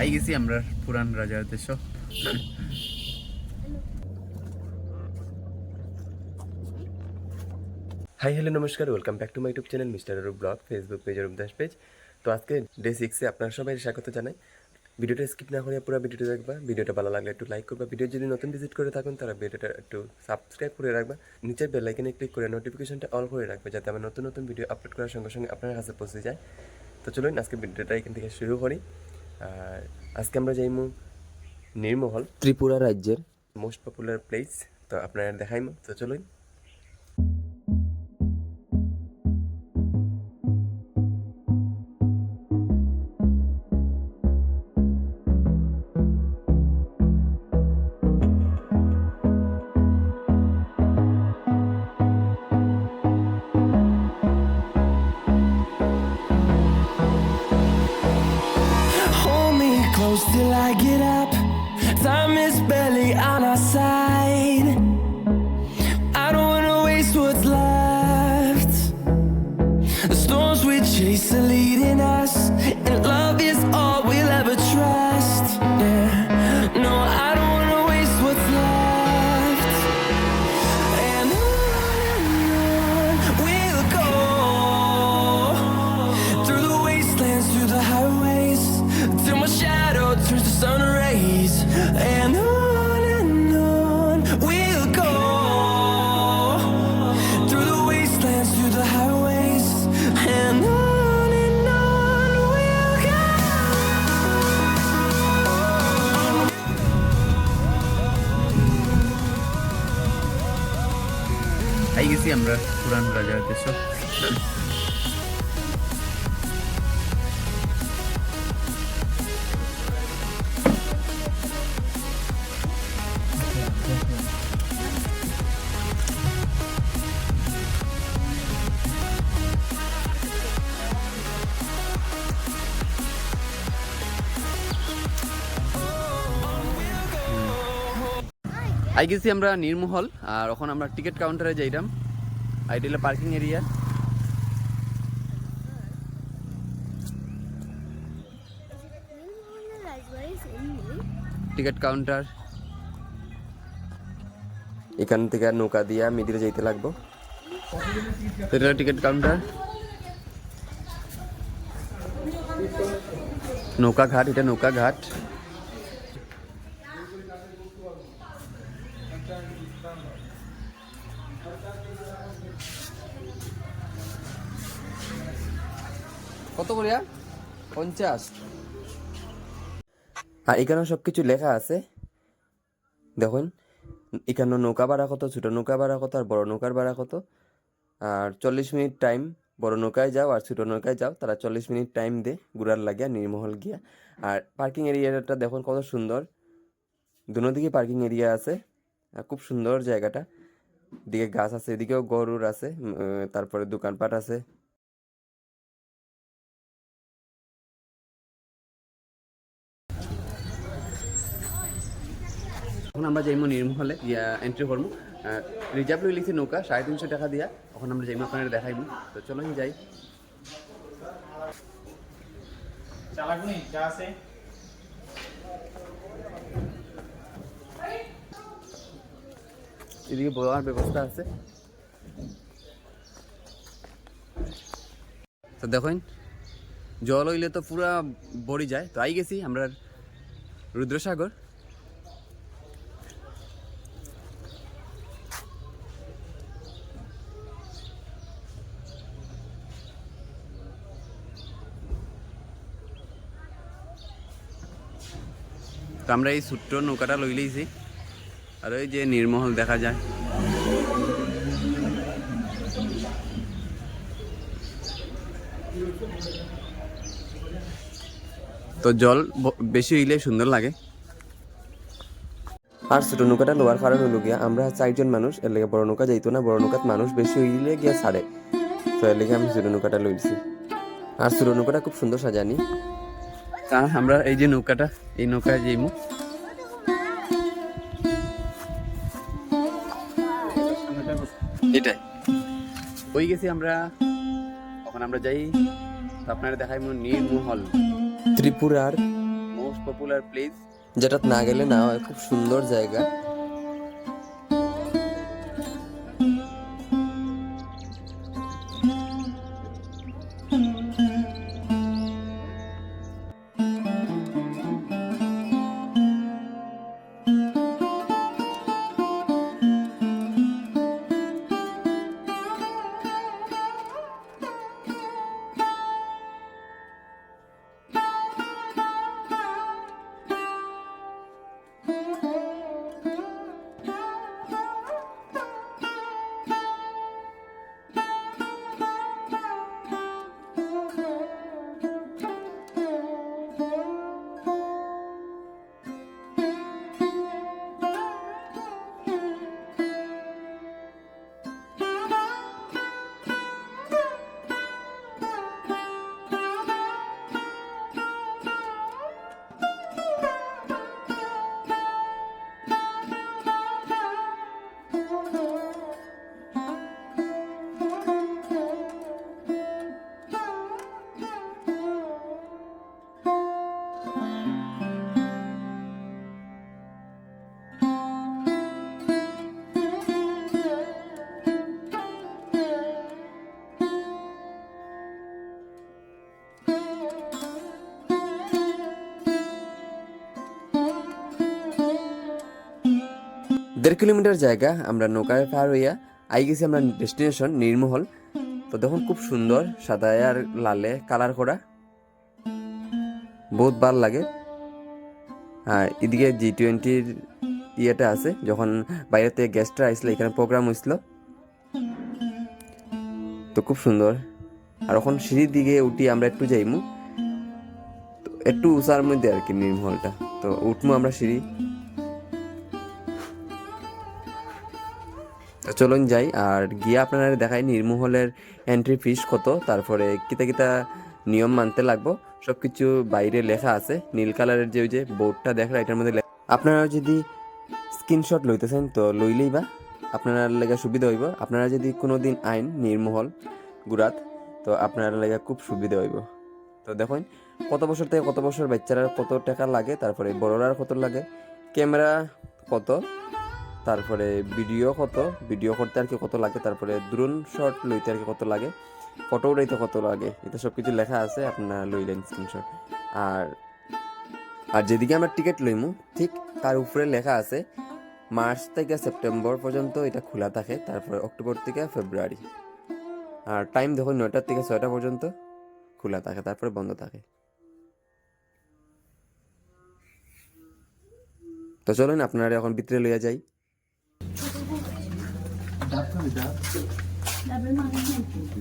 I গেছি আমরা পুরান রাজার দেশ হাই হ্যালো নমস্কার welcome back to my YouTube channel mister Arup blog Facebook page Arup Das page তো আজকে ডে সিক্সে আপনার সবাই স্বাগত জানাই। ভিডিওটা স্কিপ না করে পুরো ভিডিওটা দেখবা। ভিডিওটা ভালো লাগলে একটু লাইক করবা। ভিডিও যদি নতুন ভিজিট করে থাকুন তারা ভিডিওটা একটু সাবস্ক্রাইব করে রাখবা। নিচের বেল ক্লিক করে নোটিফিকেশনটা অল করে রাখবে, যাতে আমার নতুন নতুন ভিডিও আপলোড করার সঙ্গে সঙ্গে আপনার কাছে পৌঁছে যায়। তো চলুন, আজকে ভিডিওটা এখান থেকে শুরু করি। আজকে আমরা যাইমু নির্মহল। ত্রিপুরা রাজ্যের। মোস্ট পপুলার প্লেস তো আপনারা দেখাইমু তো চলুন। আই গেছি আমরা নির্মহল আর এখন আমরা টিকিট কাউন্টারে যাইলাম আর এটা হলো পার্কিং এরিয়া। Ticket counter. এখান থেকে নৌকা দিয়া মিডিলে যাইতে লাগবো। এটা টিকিট কাউন্টার। নৌকা ঘাট এটা নৌকা ঘাট। কত করিয়া? পঞ্চাশ। আর এখানে সব কিছু লেখা আছে। দেখুন, এখানে নৌকা ভাড়া কত, ছোট নৌকা ভাড়া কত, আর বড় নৌকার ভাড়া কত। আর চল্লিশ মিনিট টাইম, বড় নৌকায় যাও আর ছোট নৌকায় যাও, তারা চল্লিশ মিনিট টাইম দে ঘুরার লাগিয়া, নির্মহল গিয়া। আর পার্কিং এরিয়াটা দেখুন কত সুন্দর। দুনো দিকে পার্কিং এরিয়া আছে, আর খুব সুন্দর জায়গাটা। দিকে গাছ আছে, এদিকেও গরুর আছে তারপরে দোকানপাট আছে। এখন আমরা যাইমো নির্মহলে গিয়া এন্ট্রি করব রিজার্ভ লই লিখছি নৌকা সাড়ে তিনশো টাকা দিয়া। এখন আমরা যাইমো আপনারা দেখাইমু। তো চলো যাই। যা আছে। এদিকে বলার ব্যবস্থা আছে। তো দেখুন জল হইলে তো পুরা বড়ি যায়। তো আই গেছি আমরা রুদ্রসাগর। তো আমরা এই ছোট্ট নৌকাটা লই লইছি আর ওই যে নির্মহল দেখা যায়। তো জল বেশি হইলে সুন্দর লাগে। আর ছোট নৌকাটা লোয়ার কারণ হলো গিয়া, আমরা চারজন মানুষ এর লেগে বড় নৌকা যাইতো না, বড় নৌকাত মানুষ বেশি হইলে গিয়া ছাড়ে। তো এর লেগে আমি ছোট নৌকাটা লইছি আর ছোট নৌকাটা খুব সুন্দর সাজানি। তা আমরা এই যে নৌকাটা এই নৌকায় যাইমু। এটাই। ওই গেছি আমরা? এখন আমরা যাই। আপনারা দেখাইমু নির্মহল। ত্রিপুরার মোস্ট মোস্ট পপুলার প্লেস যেটা না গেলে না হয় খুব সুন্দর জায়গা। দেড় কিলোমিটার জায়গা আমরা নৌকায় পার হইয়া আই গেছি আমরা ডেস্টিনেশন নির্মহল তো দেখুন খুব সুন্দর সাদা আর লালে কালার করা। বহুত ভালো লাগে। আর এদিকে জি টোয়েন্টির ইয়েটা আছে যখন বাইরে থেকে গেস্টরা আসলো এখানে প্রোগ্রাম হয়েছিল তো খুব সুন্দর। আর এখন সিঁড়ির দিকে উঠি আমরা একটু যাইমু। তো একটু উঁচার মধ্যে আর কি নির্মহলটা তো উঠমু আমরা সিঁড়ি। চলুন যাই। আর গিয়ে আপনারা দেখাই নির্মহলের এন্ট্রি ফিস কত। তারপরে কিতা কিতা নিয়ম মানতে লাগবো। সব কিছু বাইরে লেখা আছে। নীল কালারের যে ওই যে বোর্ডটা দেখলা, এটার মধ্যে আপনারা যদি স্ক্রিনশট লইতেছেন, তো লইলেই বা। আপনার লেগে সুবিধা হইব। আপনারা যদি কোনো দিন আইন নির্মহল গুরাত তো আপনার লেগে খুব সুবিধা হইব। তো দেখুন, কত বছর থেকে কত বছর বাচ্চারা কত টাকা লাগে, তারপরে বড়রার কত লাগে, ক্যামেরা কত তারপরে ভিডিও কত? ভিডিও করতে আর কি কত লাগে? তারপরে দ্রোন শট লইতে আর কি কত লাগে? ফটো উঠাইতে কত লাগে? এটা সব কিছু লেখা আছে আপনারা লইলেন স্ক্রিনশট আর আর যেদিকে আমরা টিকিট লইমু, ঠিক তার উপরে লেখা আছে, মার্চ থেকে সেপ্টেম্বর পর্যন্ত এটা খোলা থাকে, তারপরে অক্টোবর থেকে ফেব্রুয়ারি। আর টাইম দেখুন নয়টার থেকে ছয়টা পর্যন্ত খোলা থাকে, তারপরে বন্ধ থাকে। তো চলুন, আপনারা এখন ভিতরে লইয়া যাই। Double management. Thank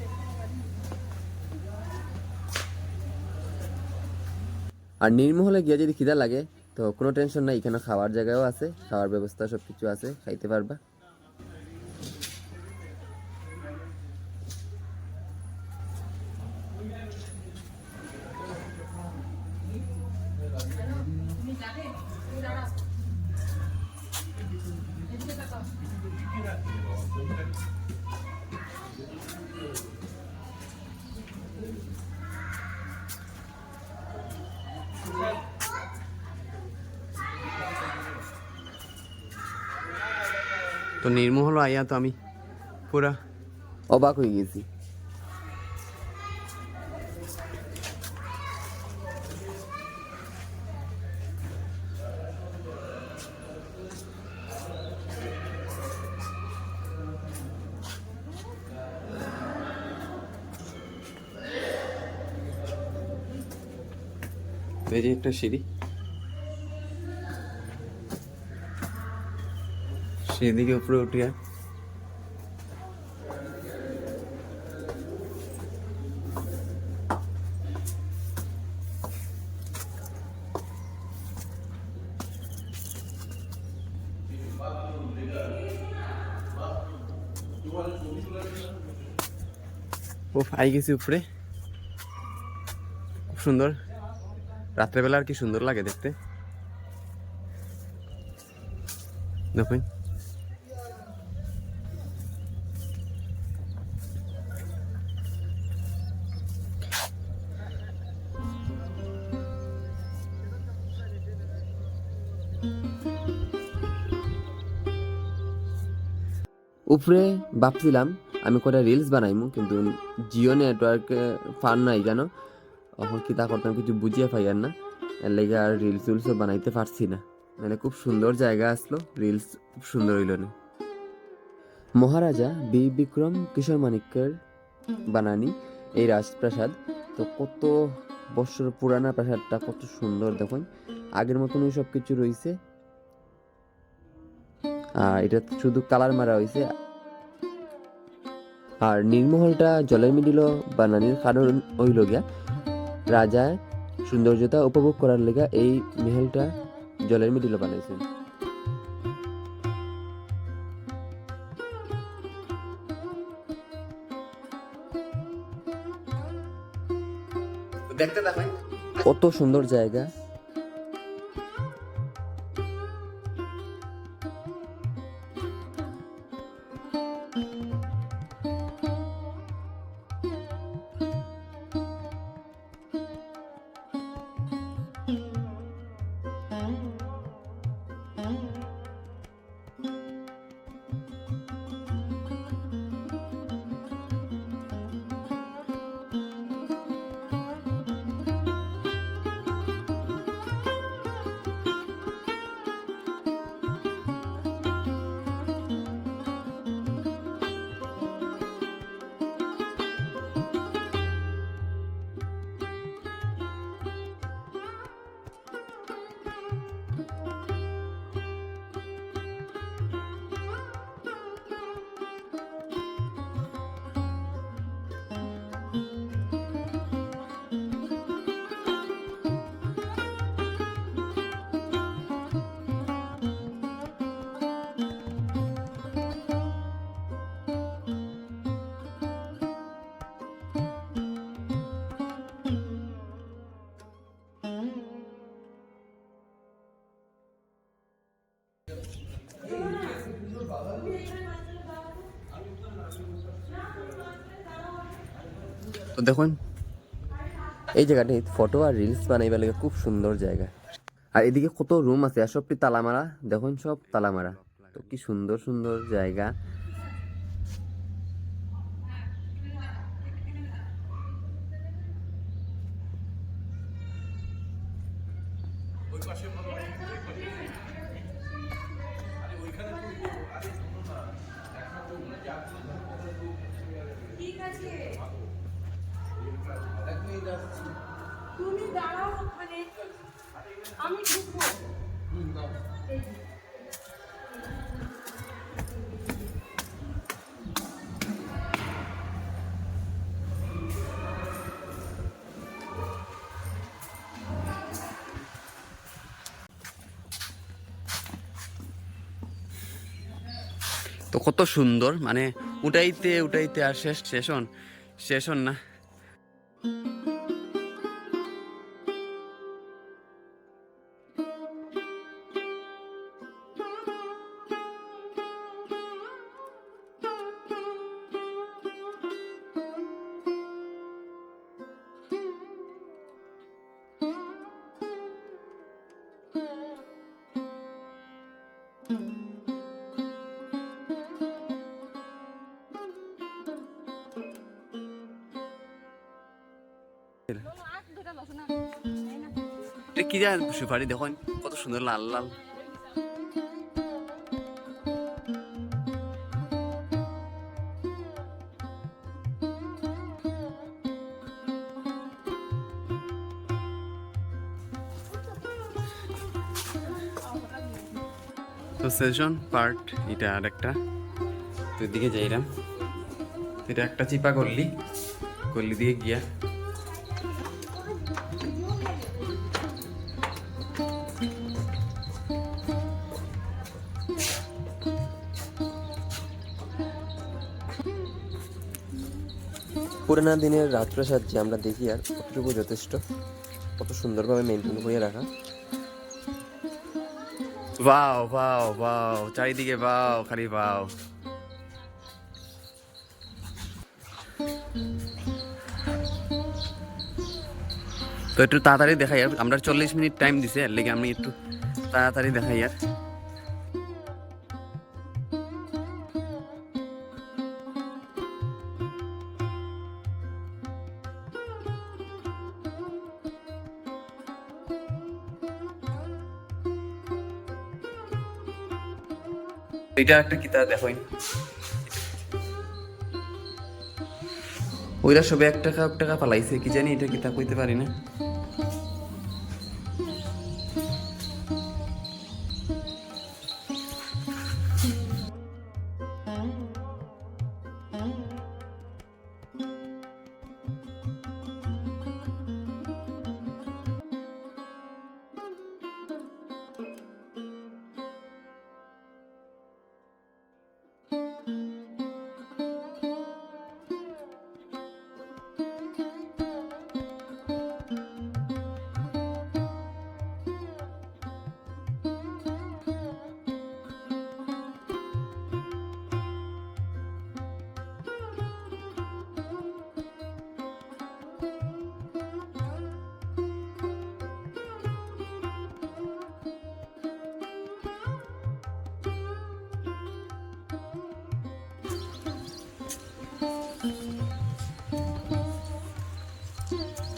you. আর নির্মহলে গিয়ে যদি খিদা লাগে, তো কোনো টেনশন নাই, এখানে খাওয়ার জায়গাও আছে, খাওয়ার ব্যবস্থা সব কিছু আছে, খাইতে পারবা। আইয়া তো আমি পুরা অবাক হয়ে গেছি। এই একটা সিঁড়ি। সিঁড়ি দিকে উপরে উঠিয়া আই গেছি উপরে। খুব সুন্দর। রাত্রেবেলা আর কি সুন্দর লাগে দেখতে। দেখুন। উপরে ভাবছিলাম আমি কটা রিলস বানাইমু, কিন্তু জিও নেটওয়ার্ক ফান নাই কেন এখন কি তা করতাম কিছু বুঝিয়ে পাই আর না। এর লেগে আর রিলস উলসও বানাইতে পারছি না। মানে খুব সুন্দর জায়গা আসলো রিলস খুব সুন্দর হইল না। মহারাজা বি বিক্রম কিশোর মানিক্যের বানানি, এই রাজপ্রাসাদ। তো কত বছর পুরানা প্রাসাদটা, কত সুন্দর, দেখুন। আগের মতনই সব কিছু রয়েছে আর এটা শুধু কালার মারা হয়েছে আর নীলমহলটা জলের মিডিল বানানির কারণ হইল গিয়া রাজা সৌন্দর্যতা উপভোগ করার লেগা এই মেহেলটা জলের মিডিল বানাইছেন দেখতে দেখেন কত সুন্দর জায়গা। দেখুন, এই জায়গাটি ফটো আর রিলস বানাইবার লাগে খুব সুন্দর জায়গা। আর এদিকে কত রুম আছে আর সবটি তালা মারা দেখুন সব তালামারা। তো কি সুন্দর সুন্দর জায়গা। তো কত সুন্দর মানে উঠাইতে উঠাইতে আর শেষ শেষন শেষন না। এটা সুপারি দেখুন, কত সুন্দর লাল লাল। তো সেশন পার্ট, এটা আর একটা। তো এদিকে যাইলাম। এটা একটা চিপা করলি করলি দিয়ে গিয়া পুরানা দিনের রাজপ্রাসাদ যে আমরা দেখি আর কতটুকু যথেষ্ট, কত সুন্দরভাবে মেনটেন করে রাখা। বাও বাও বাও চারিদিকে বাও খালি বাও তো একটু তাড়াতাড়ি দেখাই আমরা চল্লিশ মিনিট টাইম দিছে আর লেগে আমি একটু তাড়াতাড়ি দেখাই আর। এটা একটা কিতা দেখোই ওইরা সবে এক টাকা এক টাকা পালাইছে, কি জানি এটা কিতা কইতে পারি না।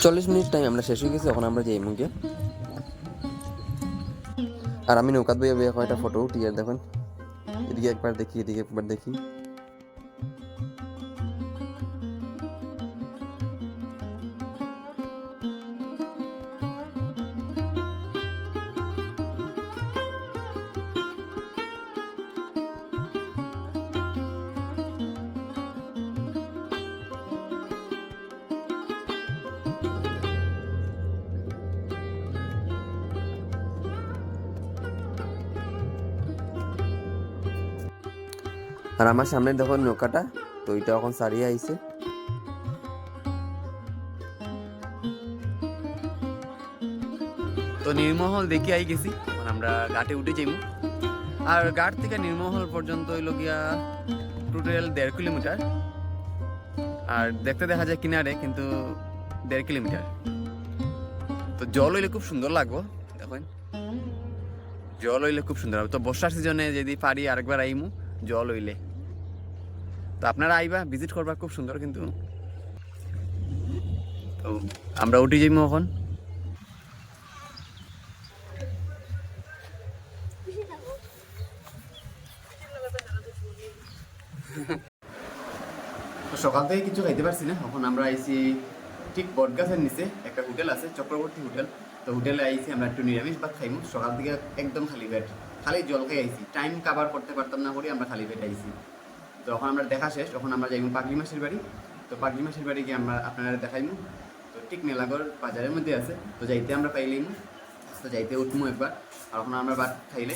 চল্লিশ মিনিট টাইম আমরা শেষ হয়ে গেছি, এখন আমরা যাই মুখে। আর আমি নৌকাত বইয়া বইয়া কয়েকটা ফটো উঠি আর দেখুন। এদিকে একবার দেখি, এদিকে একবার দেখি। আর আমার সামনে দেখুন নৌকাটা, তো ওইটা এখন সারিয়ে আইছে। তো নির্মহল দেখি আই গেছি আমরা ঘাটে উঠে যাইমু। আর ঘাট থেকে নির্মহল পর্যন্ত হইল গিয়া টোটাল দেড় কিলোমিটার। আর দেখতে দেখা যায় কিনারে, কিন্তু দেড় কিলোমিটার। তো জল হইলে খুব সুন্দর লাগবো, দেখুন। জল হইলে খুব সুন্দর হবে তো বর্ষার সিজনে যদি পারি আরেকবার আইমু, জল হইলে। তো আপনারা আইবা ভিজিট করবা, খুব সুন্দর কিন্তু। তো আমরা উঠে যাইমু এখন। সকাল থেকে কিছু খাইতে পারছি না। এখন আমরা আইছি ঠিক বটগাছের নিচে, একটা হোটেল আছে, চক্রবর্তী হোটেল। তো হোটেলে আইছি, আমরা একটু নিরামিষ ভাত খাইমু। সকাল থেকে একদম খালি পেট। খালি জল খাই টাইম কাভার করতে পারতাম না করে আমরা খালি পেট আইছি। তো এখন আমরা দেখা শেষ তখন আমরা যাইমু পাগলি মাসির বাড়ি, তো পাগলি মাসির বাড়ি গিয়ে আমরা আপনারা দেখাইমু। তো ঠিক মেলাগড় বাজারের মধ্যে আছে, তো যাইতে আমরা পাইলেইমু তো যাইতে উঠমু একবার, আর এখন আমরা ভাত খাইলে।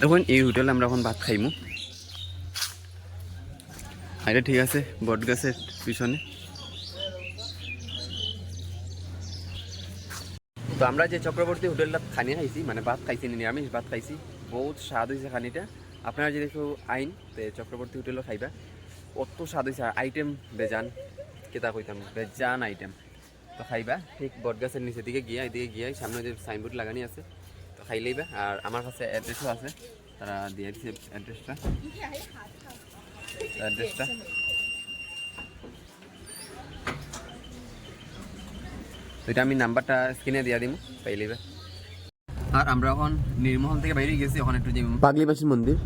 দেখুন, এই হোটেলে আমরা এখন ভাত খাইমু। আরে ঠিক আছে, বট গাছের পিছনে। তো আমরা যে চক্রবর্তী হোটেলটা খানি খাইছি মানে ভাত খাইছি, নিরামিষ ভাত খাইছি, বহুত স্বাদ হয়েছে খানিটা। আপনারা যদি কেউ আইন, তো চক্রবর্তী হোটেলও খাইবা। অত স্বাদ হয়েছে আইটেম বেজান, কেতা কইতাম, বেজান আইটেম তো খাইবা, ঠিক বট গাছের নিচের দিকে গিয়া এদিকে গিয়া সামনে যে সাইনবোর্ড লাগানি আছে, তো খাই লইবা। আর আমার কাছে অ্যাড্রেসও আছে, তারা দিয়ে দিছে অ্যাড্রেসটা অ্যাড্রেসটা এটা আমি নাম্বারটা স্ক্রিনে দিয়ে দিব পাইলিবে আর আমরা এখন নির্মহল থেকে বাইরে গেছি ওখানে একটু যে পাগলি মাসির মন্দির।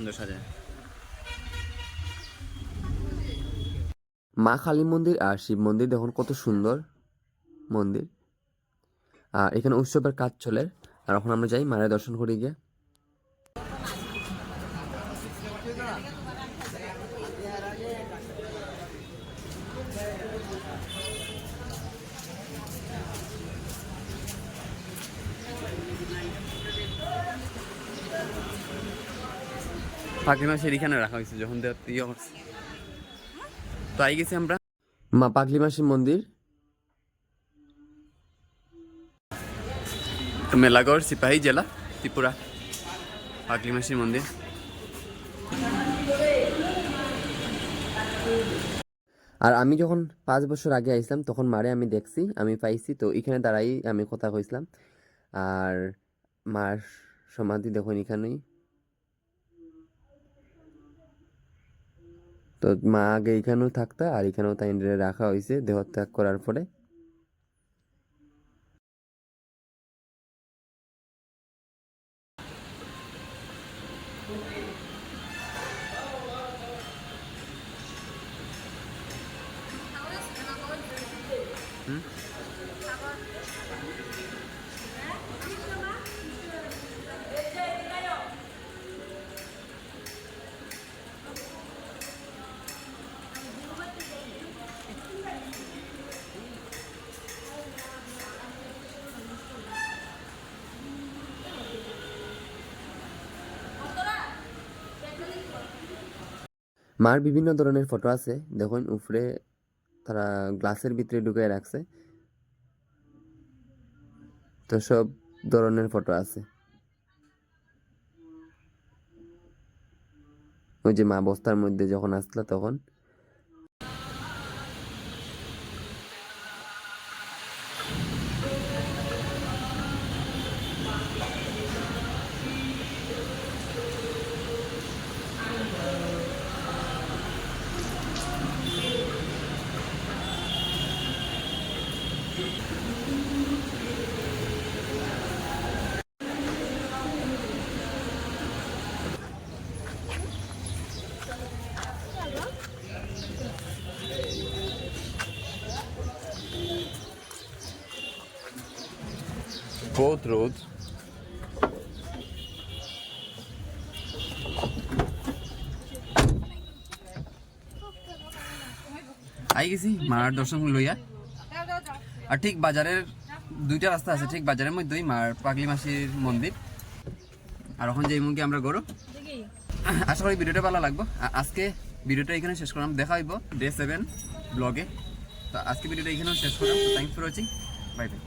সুন্দর সাজায় মা কালী মন্দির আর শিব মন্দির দেখুন কত সুন্দর মন্দির। আর এখানে উৎসবের কাজ চলে, আর এখন আমরা যাই মায়ের দর্শন করি গিয়ে। মাসের এখানে রাখা হয়েছে যখন দেওয়ার ইয়ে করছে তো আই গেছি আমরা। মা পাগলি মাসির মন্দির। তো মেলাগড় সিপাহী জেলা ত্রিপুরা। পাগলি মাসির মন্দির। আর আমি যখন পাঁচ বছর আগে আইছিলাম তখন মারে আমি দেখছি আমি পাইছি তো এখানে দাঁড়াই আমি কথা কইছিলাম। আর মার সমাধি দেখুন এখানেই। তো মা আগে এখানেও থাকতো আর এখানেও তাই রাখা হয়েছে দেহত্যাগ করার পরে। মার বিভিন্ন ধরনের ফটো আছে। দেখুন, উপরে তারা গ্লাসের ভিতরে ঢুকে রাখছে। তো সব ধরনের ফটো আছে। ওই যে মা বস্তার মধ্যে যখন আসলো তখন বহুত রোদ আই গেছি মার দর্শন লইয়া আর ঠিক বাজারের দুইটা রাস্তা আছে, ঠিক বাজারের মধ্যেই মার পাগলি মাসির মন্দির। আর এখন যে মুখে আমরা গরু। আশা করি ভিডিওটা ভালো লাগবো। আজকে ভিডিওটা এখানে শেষ করলাম। দেখা হইব ডে সেভেন ব্লগে তো আজকে ভিডিওটা এখানেও শেষ করলাম। Thanks for watching bye bye